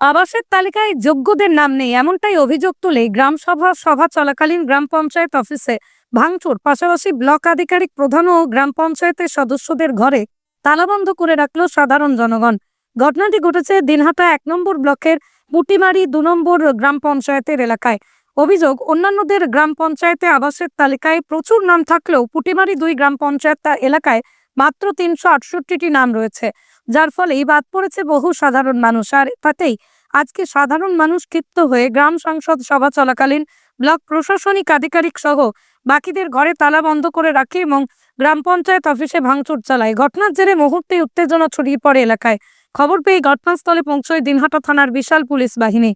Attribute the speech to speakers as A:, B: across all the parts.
A: আবাসের তালিকায় যোগ্যদের নাম নেই, এমনটাই অভিযোগ তুলে গ্রাম সভা সভা চলাকালীন গ্রাম পঞ্চায়েত অফিসে ভাঙচুর। পাশাপাশি ব্লক আধিকারিক প্রধান ও গ্রাম পঞ্চায়েতের সদস্যদের ঘরে তালাবন্ধ করে রাখল সাধারণ জনগণ। ঘটনাটি ঘটেছে দিনহাটা এক নম্বর ব্লকের পুটিমারি দু নম্বর গ্রাম পঞ্চায়েতের এলাকায়। অভিযোগ, অন্যান্যদের গ্রাম পঞ্চায়েতে আবাসের তালিকায় প্রচুর নাম থাকলেও পুটিমারি দুই গ্রাম পঞ্চায়েত এলাকায় মাত্র তিনশো আটষট্টিটি নাম রয়েছে, যার ফলেই বাদ পড়েছে বহু সাধারণ মানুষ। আর তাতেই আজকে সাধারণ মানুষ ক্ষিপ্ত হয়ে গ্রাম সংসদ সভা চলাকালীন ব্লক প্রশাসনিক আধিকারিক সহ বাকিদের ঘরে তালা বন্ধ করে রাখে এবং গ্রাম পঞ্চায়েত অফিসে ভাঙচুর চালায়। ঘটনার জেরে মুহূর্তে উত্তেজনা ছড়িয়ে পড়ে এলাকায়। খবর পেয়ে ঘটনাস্থলে পৌঁছয় দিনহাটা থানার বিশাল পুলিশ বাহিনী।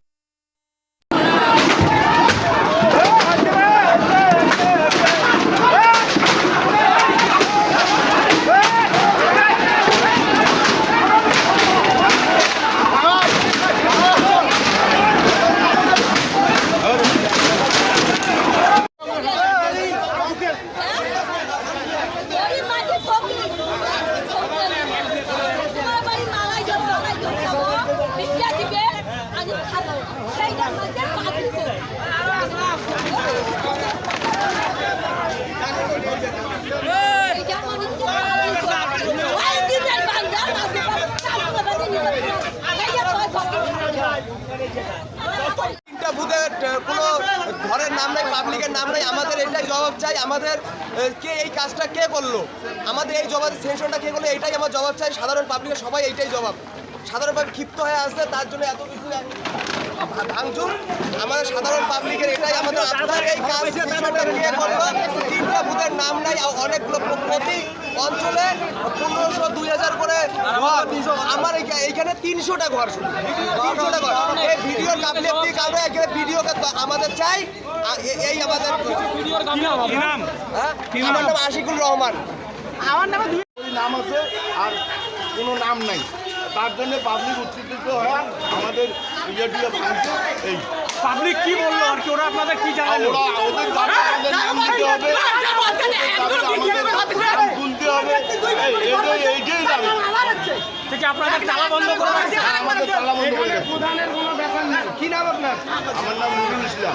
B: তিনটা বুথে আহ, কোনো ঘরের নাম নাই পাবলিকের নাম নাই আমাদের এটাই জবাব চাই আমাদের কে এই কাজটা কে করল? আমাদের এই জবাব সেনশনটা কে করল এটাই আমার জবাব চাই সাধারণ পাবলিকের সবাই এইটাই জবাব। সাধারণভাবে ক্ষিপ্ত হয়ে আসছে তার জন্য এত কিছু ভাঙচুর। আমাদের সাধারণ পাবলিকের এটাই আমাদের আপনার এই কাজ কে করল? তিনটা বুথের নাম নাই অনেকগুলো প্রতি অঞ্চলে পনেরোশো দুই হাজার আমার এইখা- এইখানে তিনশোটা ঘর শুধু। তিনশোটা ঘর। এই ভিডিওর গাফিলতি কারণে এখানে ভিডিওকে তো- আমাদের চাই এই আমাদের হ্যাঁ? আমার নাম আশিকুর রহমান।
C: ওই নাম আছে আর কোনো নাম নাই। তার জন্য পাবলিক উত্তেজিত হয় আমাদের ইয়েটিকে ভাঙছে এই।
D: পাবলিক কি বলল? আর কি ওরা আপনাদের কি জানালো?
C: ওরা ওদের দাবি আমাদের নাম দিতে হবে। আমাদের নাম তুলতে হবে। এই এটাই এইটাই দাবি।
D: থেকে আপনাদের তালা বন্ধ করে রাখছে
C: আমাদের তালা বন্ধ করে গেছে
D: কি নাম আপনার?
C: আমার নাম Nurul Islam.